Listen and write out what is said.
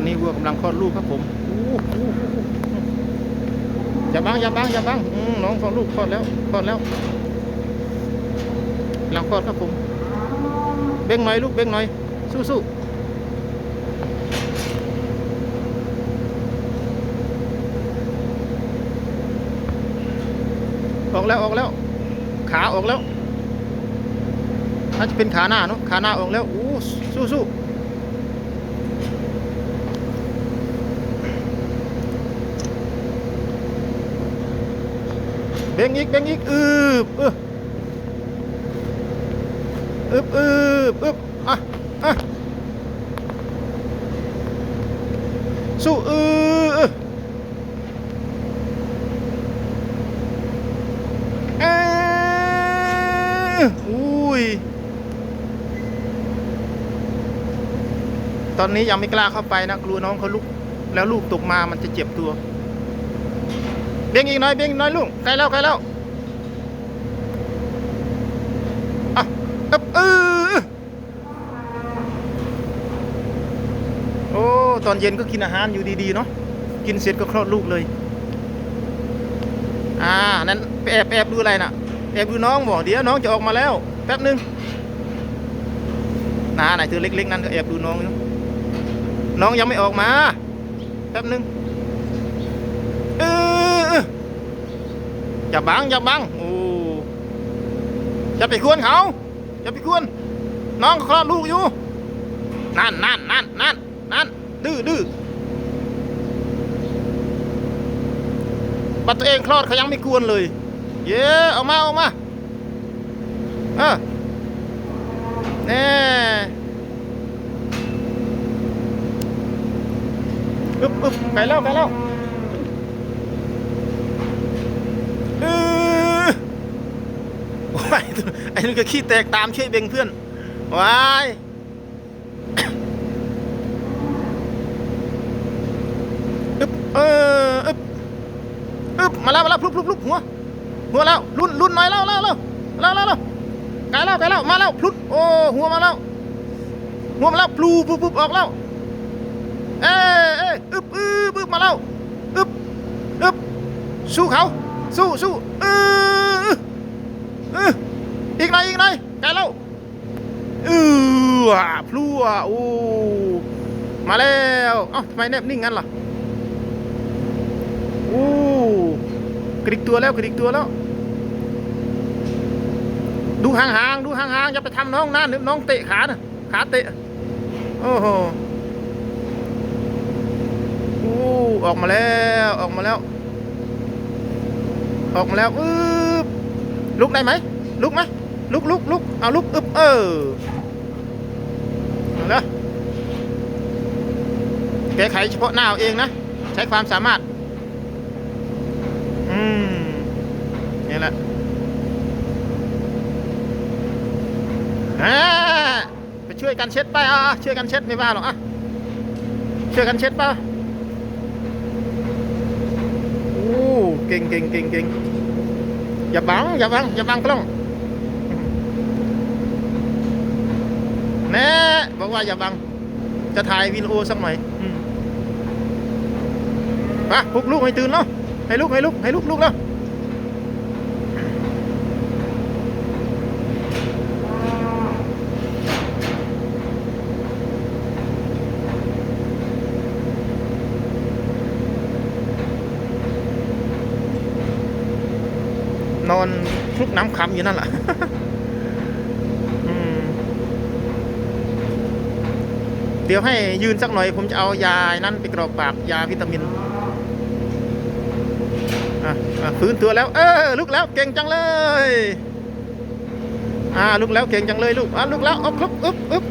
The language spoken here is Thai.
อนนี้วัวกำลังคลอดลูกครับผมอย่าบังอย่าบังอย่าบังน้องของลูกคลอดแล้วคลอดแล้วกำลังคลอดครับผม เบ่งหน่อยลูกเบ่งหน่อย สู้ๆออกแล้วออกแล้ว ขาออกแล้วน่าจะเป็นขาหน้าเนาะขาหน้าออกแล้ว อู้สู้สู้ เบ่งอีกเบ่งอีกอึบเอออึบอึบอึบอะอะสู้เออเออเอ้ยอุ้ยตอนนี้ยังไม่กล้าเข้าไปนะกลัวน้องเขาลุกแล้วลูกตกมามันจะเจ็บตัว เบ่งอีกหน่อยเบ่งอีกหน่อยลูกใกล้แล้วใกล้แล้วอะอึบเออโอ้ตอนเย็นก็กินอาหารอยู่ดีๆเนาะกินเสร็จก็คลอดลูกเลย อ่านั้นแอบแอบดูอะไรน่ะแอบดูน้องบอกเดี๋ยวน้องจะออกมาแล้วแป๊บหนึงนาไหนตัวเล็กๆนั่นก็แอบดูน้องอยู่น้องยังไม่ออกมาแป๊บหนึงเออเออ อย่าบังอย่าบังโอ้จะไปควนเขาจะไปควนน้องคลอดลูกอยู่ นั่นนั่นนั่นนั่นนั่นดื้อดื้อบัดตัวเองคลอดเขายังไม่กวนเลย เย้ออกมาออกมาเออแน่อึบอึบไกลแล้วไกลแล้วเออโอ้ ยไอ้นี่ก็ขี้แตกตามช่วยเบ่งเพื่อนวายอึบเอออึบอึบมาแล้วมาแล้วพลุบพลุบพลุบหัวหัวแล้วรุนรุนหน่อยแล้วแล้วแล้วแล้วแล้วไกลแล้วไกลแล้วมาแล้วพลุดโอ้หัวมาแล้วหัวมาแล้วปลูปุ๊บปุ๊บออกแล้วเอ้เอ้อึบอึบอึบมาแล้วอึบอึบสู้เขาสู้สู้เออเอออี กหน่อยอีกหน่อยไกลแล้วเออว่ะพลัวโอ้มาแล้วเอ้าทำไมแนบนิ่งงั้นล่ะโอ้กระดิกตัวแล้วกระดิกตัวแล้ว ดูห่างๆดูห่างๆอย่าไปทำน้องนะเดี๋ยวน้องเตะขานะขาเตะโอ้โหอู้ออกมาแล้วออกมาแล้ว ออกมาแล้วอึ๊บลุกได้ไหมลุกไหม ลุกลุกลุกเอาลุกอึ๊บเออเอาละแก้ไขเฉพาะหน้าเอาเองนะ ใช้ความสามารถ อืมนี่แหละอ่าไปช่วยกันเช็ดไปอะอะช่วยกันเช็ดไม่ว่าหรอกอะช่วยกันเช็ดป่ะโอ้เก่งเก่งเก่งเก่งอย่าบังอย่าบังอย่าบังกล้อง แน่บอกว่าอย่าบัง จะถ่ายวิดีโอสักหน่อยมาปลุกลูกให้ตื่นเนาะให้ลูกให้ลูกให้ลูกลูกแล้วนอนคลุกน้ำคำอยู่นั่นแหละ อืม เดี๋ยวให้ยืนสักหน่อย ผมจะเอายานั่นไปกรอกปากยาวิตามินอะฟื้นตัวแล้ว เออลุกแล้วเก่งจังเลยอ่าลุกแล้วเก่งจังเลยลูกอะลุกแล้วอ๊บลุกอึ๊บอึ๊บ